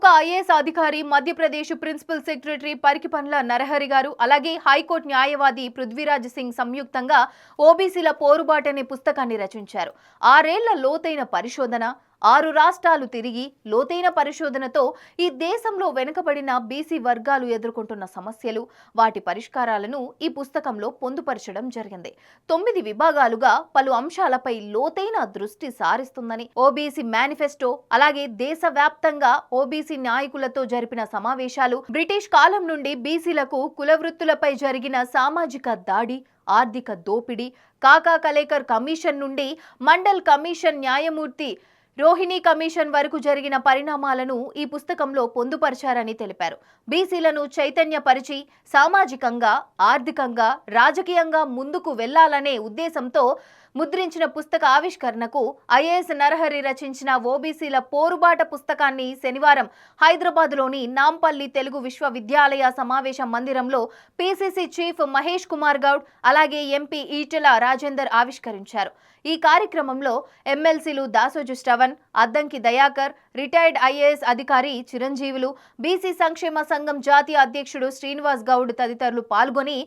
ప్రముఖ ఐఏఎస్ అధికారి Madhya Pradesh principal secretary Parikipandla Narahari garu అలాగే హైకోర్టు న్యాయవాది పృథ్వీరాజ్ సింగ్ సంయుక్తంగా ఓబీసీల పోరుబాటనే పుస్తకాన్ని రచించారు. ఆరేళ్ళ లోతైన పరిశోధన ఆరు రాష్ట్రాలు తిరిగి లోతైన పరిశోధనతో ఈ దేశంలో వెనుకబడిన బీసీ వర్గాలు ఎదుర్కొంటున్న సమస్యలు వాటి పరిష్కారాలను ఈ పుస్తకంలో పొందుపరచడం జరిగింది. తొమ్మిది విభాగాలుగా పలు అంశాలపై లోతైన దృష్టి సారిస్తుందని ఓబీసీ మేనిఫెస్టో అలాగే దేశవ్యాప్తంగా ఓబీసీ నాయకులతో జరిపిన సమావేశాలు బ్రిటిష్ కాలం నుండి బీసీలకు కులవృత్తులపై జరిగిన సామాజిక దాడి ఆర్థిక దోపిడీ కాకా కలేకర్ కమిషన్ నుండి మండల్ కమిషన్ న్యాయమూర్తి రోహిణి కమిషన్ వరకు జరిగిన పరిణామాలను ఈ పుస్తకంలో పొందుపరిచారని తెలిపారు. బీసీలను చైతన్యపరిచి సామాజికంగా ఆర్థికంగా రాజకీయంగా ముందుకు వెళ్ళాలనే ఉద్దేశంతో ముద్రించిన పుస్తక ఆవిష్కరణకు ఐఏఎస్ నరహరి రచించిన ఓబీసీల పోరుబాట పుస్తకాన్ని శనివారం హైదరాబాద్లోని నాంపల్లి తెలుగు విశ్వవిద్యాలయ సమావేశ మందిరంలో పీసీసీ చీఫ్ మహేష్ కుమార్ గౌడ్ అలాగే ఎంపీ ఈటెల రాజేందర్ ఆవిష్కరించారు. ఈ కార్యక్రమంలో ఎమ్మెల్సీలు దాసోజు శ్రవణ్ అద్దంకి దయాకర్ రిటైర్డ్ ఐఏఎస్ అధికారి చిరంజీవులు బీసీ సంక్షేమ సంఘం జాతీయ అధ్యక్షుడు శ్రీనివాస్ గౌడ్ తదితరులు పాల్గొని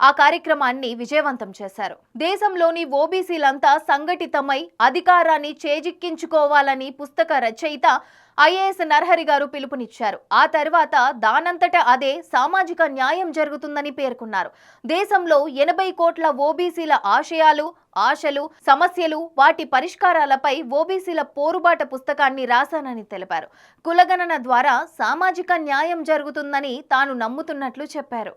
ఆ కార్యక్రమాన్ని విజయవంతం చేశారు. దేశంలోని ఓబీసీలంతా సంఘటితమై అధికారాన్ని చేజిక్కించుకోవాలని పుస్తక రచయిత ఐఏఎస్ నరహరి గారు పిలుపునిచ్చారు. ఆ తర్వాత దానంతట అదే సామాజిక న్యాయం జరుగుతుందని పేర్కొన్నారు. దేశంలో ఎనభై కోట్ల ఓబీసీల ఆశయాలు ఆశలు సమస్యలు వాటి పరిష్కారాలపై ఓబీసీల పోరుబాట పుస్తకాన్ని రాశానని తెలిపారు. కులగణన ద్వారా సామాజిక న్యాయం జరుగుతుందని తాను నమ్ముతున్నట్లు చెప్పారు.